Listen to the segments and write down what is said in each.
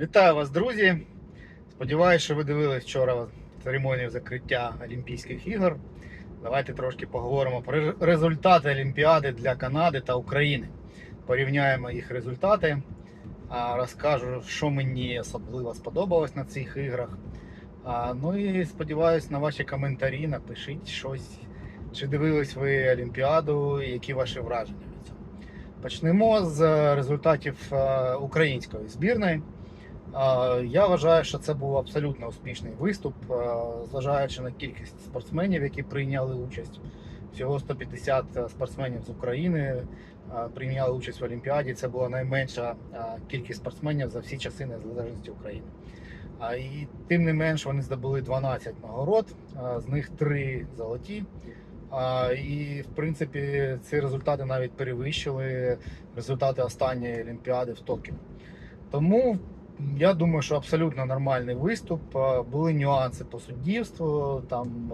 Вітаю вас, друзі! Сподіваюсь, що ви дивились вчора церемонію закриття Олімпійських ігор. Давайте трошки поговоримо про результати Олімпіади для Канади та України. Порівняємо їх результати. Розкажу, що мені особливо сподобалось на цих іграх. Ну і сподіваюсь на ваші коментарі. Напишіть щось, чи дивились ви Олімпіаду, і які ваші враження від цього. Почнемо з результатів е, української збірної. Е, Я вважаю, що це був абсолютно успішний виступ, е, зважаючи на кількість спортсменів, які прийняли участь. Всього 150 спортсменів з України е, прийняли участь в Олімпіаді. Це була найменша е, кількість спортсменів за всі часи незалежності України. І тим не менш вони здобули 12 нагород, е, з них 3 золоті. І в принципі ці результати навіть перевищили результати останньої Олімпіади в Токіо. Тому я думаю, що абсолютно нормальний виступ. Були нюанси по суддівству. Там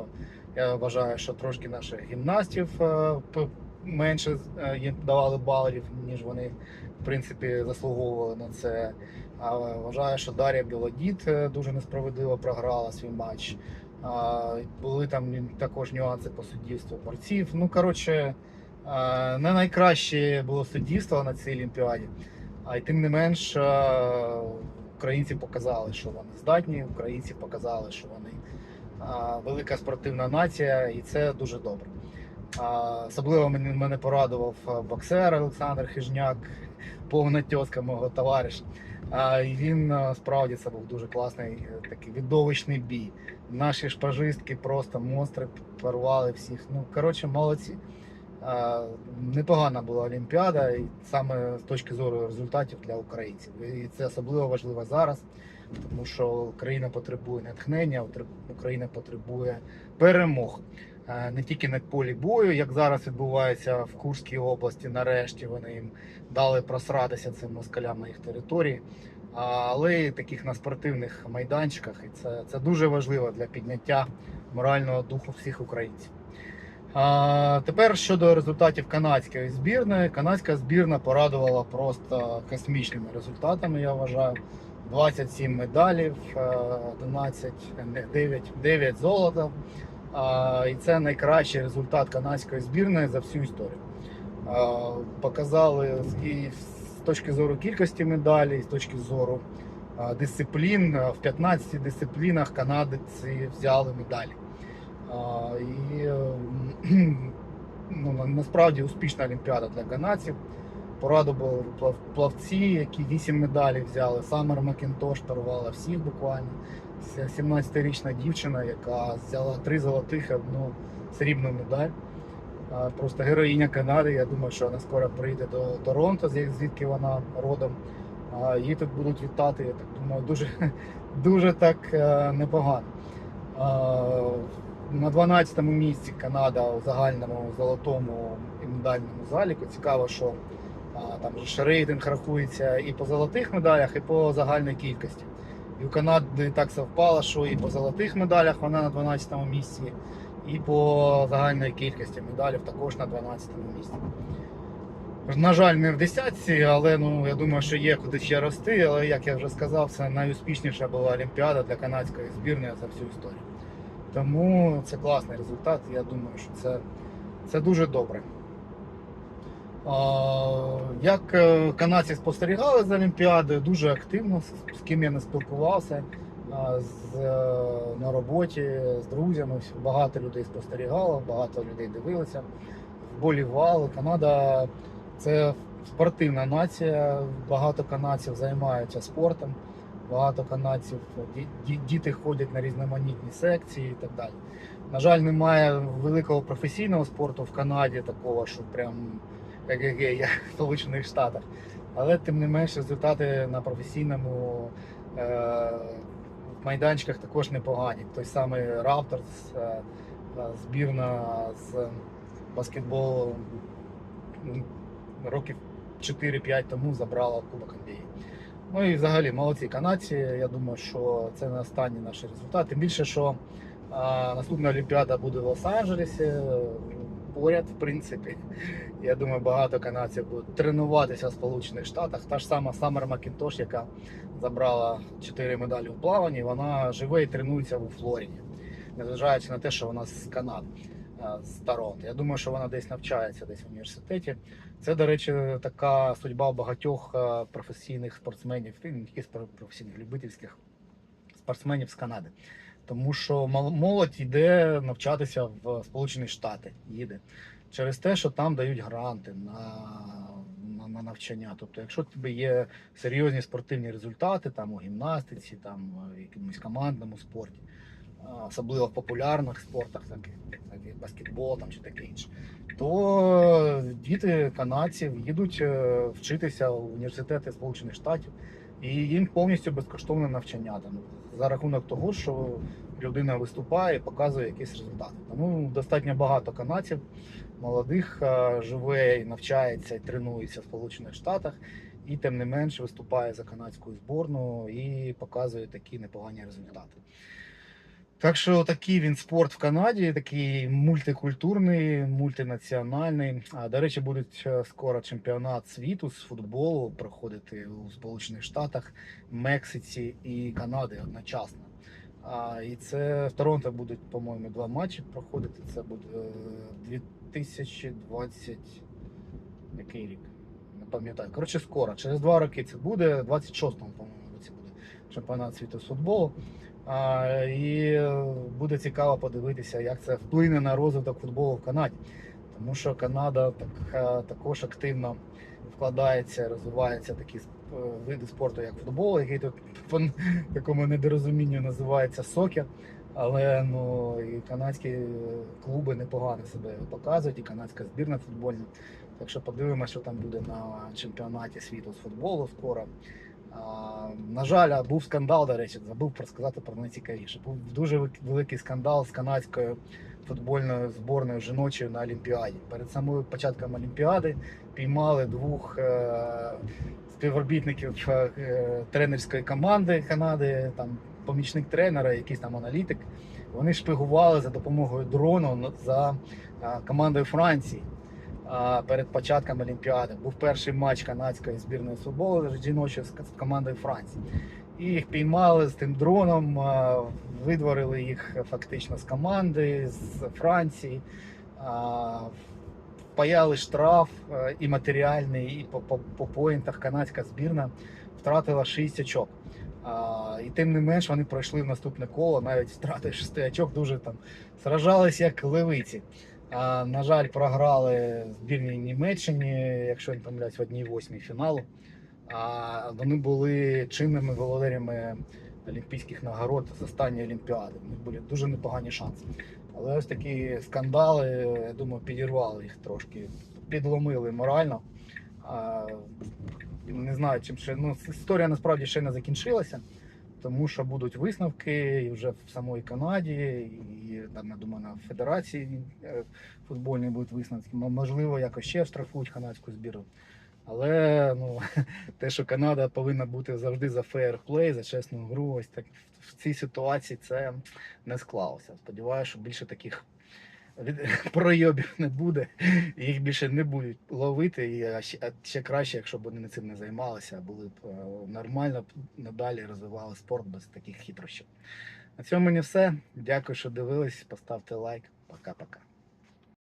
я вважаю, що трошки наших гімнастів е, менше е, давали балів, ніж вони в принципі заслуговували на це. А вважаю, що Дар'я Білодід е, дуже несправедливо програла свій матч. Були там також нюанси по суддівству борців. Ну коротше, не найкраще було суддівство на цій Олімпіаді. А й тим не менш, українці показали, що вони здатні, українці показали, що вони велика спортивна нація, і це дуже добре. Особливо мене, порадував боксер Олександр Хижняк, повна тьоска мого товариша. І він справді це був дуже класний е, такий відовищний бій. Наші шпажистки просто монстри порвали всіх. Ну, коротше, молодці. Непогана була Олімпіада, і саме з точки зору результатів для українців. І це особливо важливо зараз, тому що Україна потребує натхнення, Україна потребує перемог. Не тільки на полі бою, як зараз відбувається в Курській області, нарешті вони їм дали просратися цим москалям на їх території, але й таких на спортивних майданчиках. І це, це дуже важливо для підняття морального духу всіх українців. А, тепер щодо результатів канадської збірної. Канадська збірна порадувала просто космічними результатами, я вважаю. 27 медалів, е, 11, 9, 9 золота. І це найкращий результат канадської збірної за всю історію. Показали і з точки зору кількості медалей, і з точки зору дисциплін. В 15 дисциплінах канадці взяли медалі. І е, ну, насправді успішна олімпіада для канадців. Порадували плав- плавці, які 8 медалей взяли. Самер Макінтош порвала всіх буквально. 17-річна дівчина, яка взяла три золотих і одну срібну медаль. Просто героїня Канади. Я думаю, що вона скоро прийде до Торонто, звідки вона родом. Її тут будуть вітати, я так думаю, дуже, дуже так е, непогано. На 12-му місці Канада у загальному золотому і медальному заліку. Цікаво, що а, там ж рейтинг рахується і по золотих медалях, і по загальній кількості. І у Канади так совпало, що і по золотих медалях вона на 12-му місці, і по загальній кількості медалів також на 12-му місці. На жаль, не в десятці, але ну, я думаю, що є куди ще рости. Але як я вже сказав, це найуспішніша була Олімпіада для канадської збірної за всю історію. Тому це класний результат. Я думаю, що це, це дуже добре. Як е, канадці спостерігали за Олімпіадою, дуже активно, з- ким я не спілкувався з, е, на роботі, з друзями. Багато людей спостерігало, багато людей дивилися, вболівали. Канада це спортивна нація, багато канадців займаються спортом, багато канадців, ді- ді- діти ходять на різноманітні секції і так далі. На жаль, немає великого професійного спорту в Канаді, такого, що прям ЕГГ, як в Сполучених Штатах. Але тим не менш результати на професійному е, майданчиках також непогані. Той самий Raptors, е, е, збірна з баскетболу років 4-5 тому забрала Кубок NBA. Ну і взагалі молодці канадці. Я думаю, що це не останній наш результат. Тим більше, що а, наступна Олімпіада буде в Лос-Анджелесі. поряд, в принципі. Я думаю, багато канадців будуть тренуватися в Сполучених Штатах. Та ж сама Самер Макінтош, яка забрала 4 медалі у плаванні, вона живе і тренується у Флориді, незважаючи на те, що вона з Канади, а, з Торонто. Я думаю, що вона десь навчається десь в університеті. Це, до речі, така судьба багатьох е, професійних спортсменів, і не тільки професійних, любительських спортсменів з Канади. Тому що молодь йде навчатися в Сполучені Штати, їде через те, що там дають гранти на, на, на навчання. Тобто, якщо тебе є серйозні спортивні результати, там у гімнастиці, там в якомусь командному спорті, особливо в популярних спортах, як баскетбол там, чи таке інше, то діти канадців їдуть е, вчитися в університети Сполучених Штатів, і їм повністю безкоштовне навчання там за рахунок того, що людина виступає і показує якісь результати. Тому достатньо багато канадців молодих е, живе і навчається і тренується в Сполучених Штатах, і тим не менш виступає за канадську зборну і показує такі непогані результати. Так що такий він спорт в Канаді, такий мультикультурний, мультинаціональний. А, До речі, будуть е, скоро чемпіонат світу з футболу проходити у Сполучених Штатах, Мексиці і Канади одночасно. А, і це в Торонто будуть, по-моєму, два матчі проходити. Це буде е, 2020 який рік? Не пам'ятаю. Коротше, скоро. Через два роки це буде. 26-му, по-моєму, році буде чемпіонат світу з футболу. І буде цікаво подивитися, як це вплине на розвиток футболу в Канаді. Тому що Канада так, е, також активно вкладається, розвиваються такі е, види спорту, як футбол, який тут по такому недорозумінню називається сокер. Але ну і канадські е, клуби непогано себе показують, і канадська збірна футбольна. Так що подивимося, що там буде на чемпіонаті світу з футболу скоро. На жаль, був скандал, до речі, забув розказати про найцікавіше. Був дуже великий скандал з канадською футбольною зборною жіночою на Олімпіаді. Перед самим початком Олімпіади піймали двох е, співробітників е, тренерської команди Канади, там помічник тренера, якийсь там аналітик. Вони шпигували за допомогою дрону за командою Франції перед початком Олімпіади. Був перший матч канадської збірної з футболу жіночої з командою Франції. І їх піймали з тим дроном, видворили їх фактично з команди, з Франції. а, Впаяли штраф і матеріальний, і по, по, по поінтах канадська збірна втратила 6 очок. А, і тим не менш вони пройшли в наступне коло, навіть втративши 6 очок, дуже там сражались як левиці. На жаль, програли збірній Німеччині, якщо не помиляюсь, в одній восьмій фіналу. А, вони були чинними володарями олімпійських нагород з останньої Олімпіади. У них були дуже непогані шанси. Але ось такі скандали, я думаю, підірвали їх трошки, підломили морально. Не знаю, чим ще. Ну, історія насправді ще не закінчилася, тому що будуть висновки і вже в самої Канаді, і там, я думаю, на Федерації е, футбольній будуть висновки. Можливо, якось ще штрафують канадську збірну. Але ну, те, що Канада повинна бути завжди за фейерплей, за чесну гру, ось так в цій ситуації це не склалося. Сподіваюся, що більше таких пройобів не буде, їх більше не будуть ловити. І ще, ще краще, якщо б вони цим не займалися, були б е, нормально надалі розвивали спорт без таких хитрощів. На цьому мені все. Дякую, що дивились. Поставте лайк. Пока-пока.